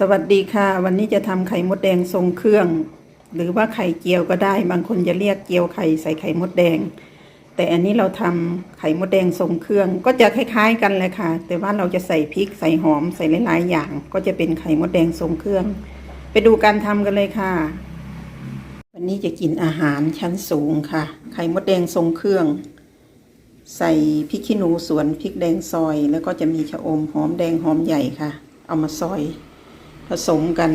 สวัสดีค่ะ วันนี้จะทำไข่มดแดงทรงเครื่อง หรือว่าไข่เจียวก็ได้ บางคนจะเรียกเจียวไข่ใส่ไข่มดแดง แต่อันนี้เราทำไข่มดแดงทรงเครื่อง ก็จะคล้าย ๆ กันเลยค่ะ แต่ว่าเราจะใส่พริกใส่หอมใส่หลายๆอย่าง ก็จะเป็นไข่มดแดงทรงเครื่อง ไปดูการทำกันเลยค่ะ วันนี้จะกินอาหารชั้นสูงค่ะ ไข่มดแดงทรงเครื่อง ใส่พริกขี้หนูสวนพริกแดงซอย แล้วก็จะมีชะอมหอมแดงหอมใหญ่ค่ะ เอามาซอย ผสมกัน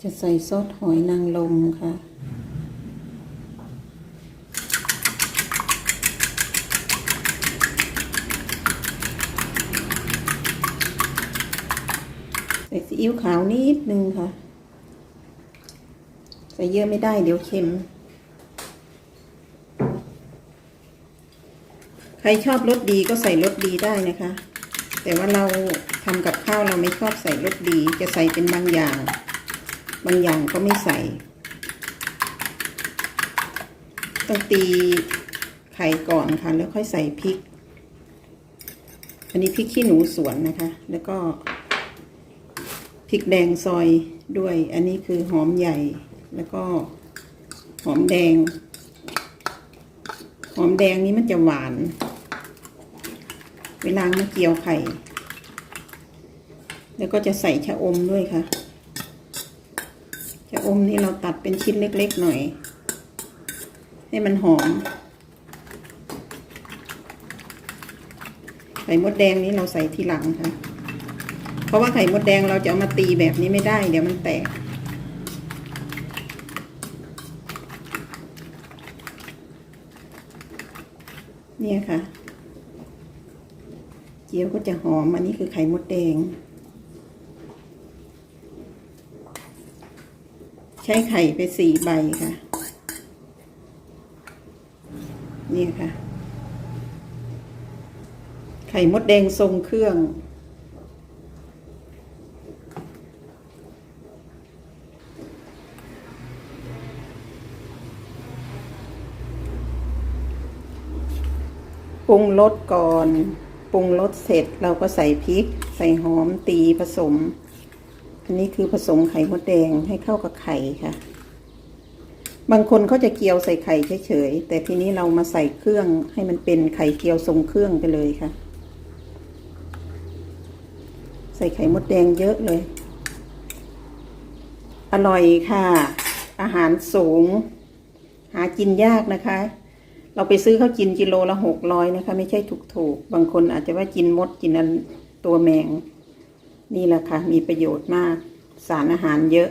จะใส่ซอสหอยนางรมค่ะ ใส่ซีอิ๊วขาวนิดนึงค่ะ ใส่เยอะไม่ได้เดี๋ยวเค็มใครชอบรสดีก็ใส่รสดีได้นะคะ แต่ว่าเราทำกับข้าวเราไม่ชอบใส่รสดี จะใส่เป็นบางอย่าง บางอย่างก็ไม่ใส่ต้องตีไข่ก่อนค่ะ แล้วค่อยใส่พริก อันนี้พริกขี้หนูสวนนะคะ แล้วก็พริกแดงซอยด้วย อันนี้คือหอมใหญ่ แล้วก็หอมแดง หอมแดงนี้มันจะหวาน เวลามาเกี่ยวไข่ แล้วก็จะใส่ชะอมด้วยค่ะ ชะอมนี่เราตัดเป็นชิ้นเล็กๆหน่อย ให้มันหอม ไข่มดแดงนี้เราใส่ทีหลังค่ะ เพราะว่าไข่มดแดงเราจะเอามาตีแบบนี้ไม่ได้ เดี๋ยวมันแตกเนี่ยค่ะ จียวก็จะหอมอันนี้คือไข่มดแดง ใช้ไข่ไปสี่ใบค่ะ นี่ค่ะ ไข่มดแดงทรงเครื่อง ปรุงรสก่อน ปรุงรสเสร็จเราก็ใส่พริก ใส่หอมตีผสม อันนี้คือผสมไข่มดแดงให้เข้ากับไข่ค่ะ บางคนเขาจะเกียวใส่ไข่เฉยๆ แต่ทีนี้เรามาใส่เครื่องให้มันเป็นไข่เกียวทรงเครื่องไปเลยค่ะ ใส่ไข่มดแดงเยอะเลย อร่อยค่ะ อาหารสูง หากินยากนะคะ เราไปซื้อเขากินกิโลละหกร้อยนะคะ ไม่ใช่ถูกๆบางคนอาจจะว่ากินมดกินอันตัวแมง นี่แหละค่ะ มีประโยชน์มาก สารอาหารเยอะ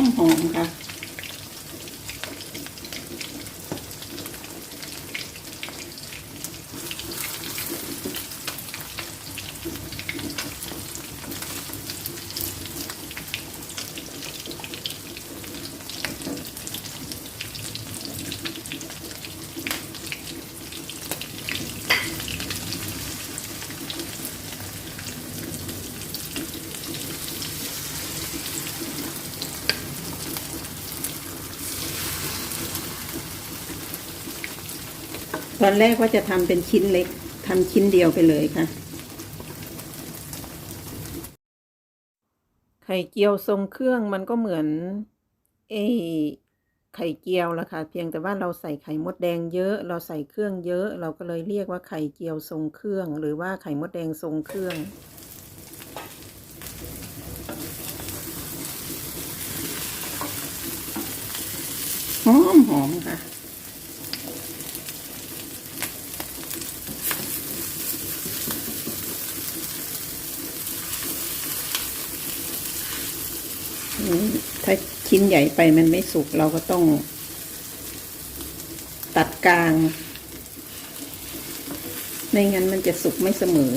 หอมหอมค่ะ ตอนแรกว่าจะทำเป็นชิ้นเล็กทำชิ้นเดียวไปเลยค่ะ ไข่เจียวทรงเครื่องมันก็เหมือนเอไข่เจียวละค่ะ เพียงแต่ว่าเราใส่ไข่มดแดงเยอะ เราใส่เครื่องเยอะ เราก็เลยเรียกว่าไข่เจียวทรงเครื่อง หรือว่าไข่มดแดงทรงเครื่องหอมหอมค่ะ ถ้าชิ้นใหญ่ไปมันไม่สุกเราก็ต้อง ตัดกลาง ไม่งั้นมันจะสุกไม่เสมอ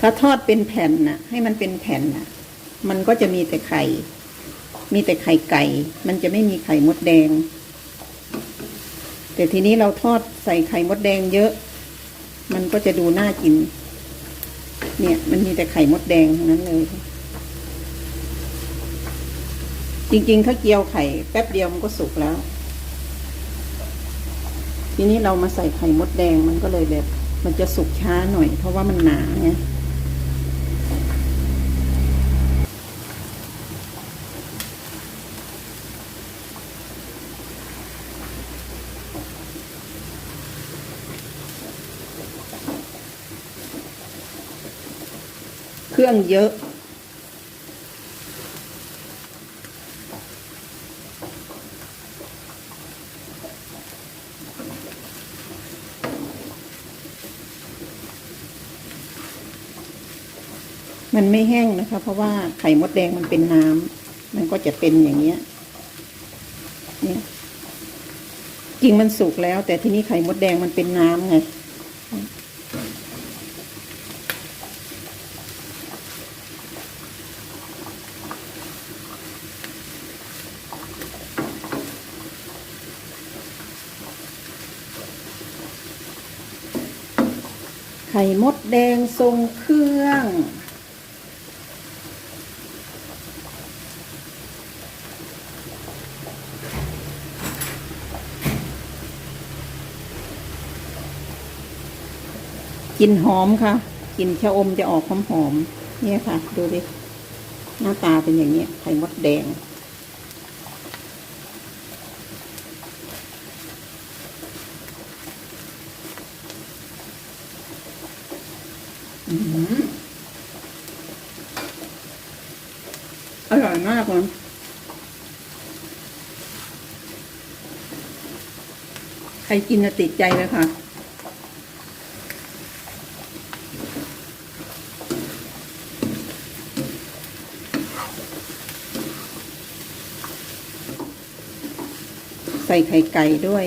ถ้าทอดเป็นแผ่นน่ะให้มันเป็นแผ่นน่ะมันก็จะมีแต่ไข่ มีแต่ไข่ไก่ มันจะไม่มีไข่มดแดง แต่ทีนี้เราทอดใส่ไข่มดแดงเยอะ มันก็จะดูน่ากิน เนี่ย มันมีแต่ไข่มดแดงทั้งนั้นเลย จริง ๆ ถ้าเกี๊ยวไข่แป๊บเดียวมันก็สุกแล้ว ทีนี้เรามาใส่ไข่มดแดงมันก็เลยแบบ มันจะสุกช้าหน่อย เพราะว่ามันหนาไง รื่องเยอะ มันไม่แห้งนะคะ เพราะว่าไข่มดแดงมันเป็นน้ำมันก็จะเป็นอย่างเงี้ยเนี่ยจริงมันสุกแล้ว แต่ที่นี้ไข่มดแดงมันเป็นน้ำไง ข่มดแดงทรงเครื่อง กลิ่นหอมค่ะกลิ่นชะอมจะออกหอมหอมๆเนี่ยค่ะ ดูดิหน้าตาเป็นอย่างนี้ไข่มดแดง อร่อยมากเลยใครกินจะติดใจเลยค่ะ ใส่ไข่ไก่ด้วย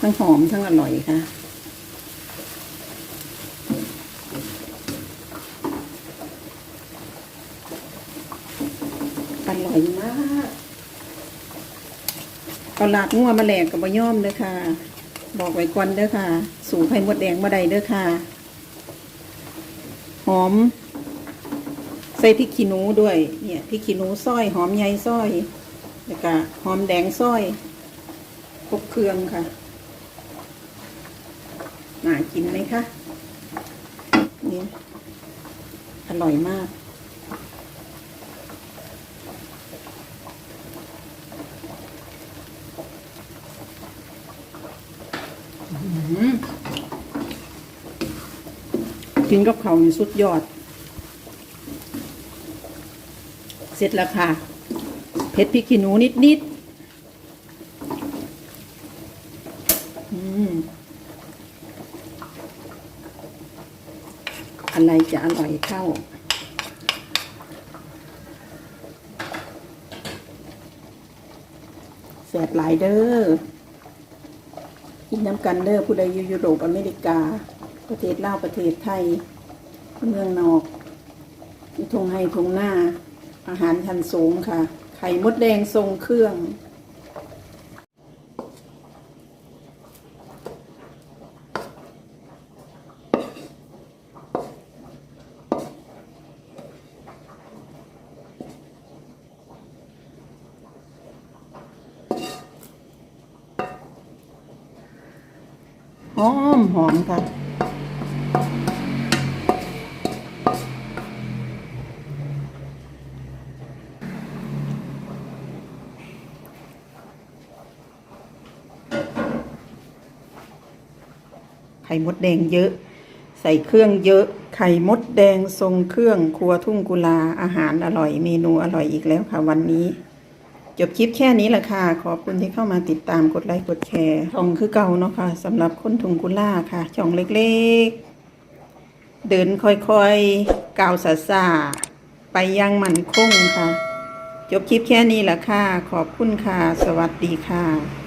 ทั้งหอมทั้งอร่อยค่ะ อร่อยมากเอาลาดงัวมาแหลกกับบะย่อมเด้อค่ะ บอกไว้ก่อนเด้อค่ะ สู่ไข่มดแดงมาได้เด้อค่ะ หอม ใส่พริกขี้หนูด้วย เนี่ยพริกขี้หนูซอย หอมใหญ่ซอยแล้วก็หอมแดงซอยครบเครื่องค่ะน่ากินไหมคะนี่อร่อยมาก กินกับเขานี่สุดยอด เสร็จแล้วค่ะเผ็ดพริกขี้หนูนิดนิดๆอืมอะไรจะอร่อยเท่าแสบหลายเด้อกินน้ำกันเด้อผู้ใดอยู่ยุโรปอเมริกา ประเทศลาวประเทศไทย เมืองนอกทงให้ทงหน้า อาหารชั้นสูงค่ะ ไข่มดแดงทรงเครื่องหอมหอมค่ะ มดแดงเยอะ ใส่เครื่องเยอะ ไข่มดแดงทรงเครื่องครัวทุ่งกุลาอาหารอร่อยเมนูอร่อยอีกแล้วค่ะวันนี้ จบคลิปแค่นี้แหละค่ะ ขอบคุณที่เข้ามาติดตามกดไลค์กดแชร์ช่องคือเก่าเนาะค่ะสำหรับคนทุ่งกุลาค่ะช่องเล็กๆ เดินค่อยๆก้าวซาซาไปยังมั่นคงค่ะ จบคลิปแค่นี้แหละค่ะ ขอบคุณค่ะ สวัสดีค่ะ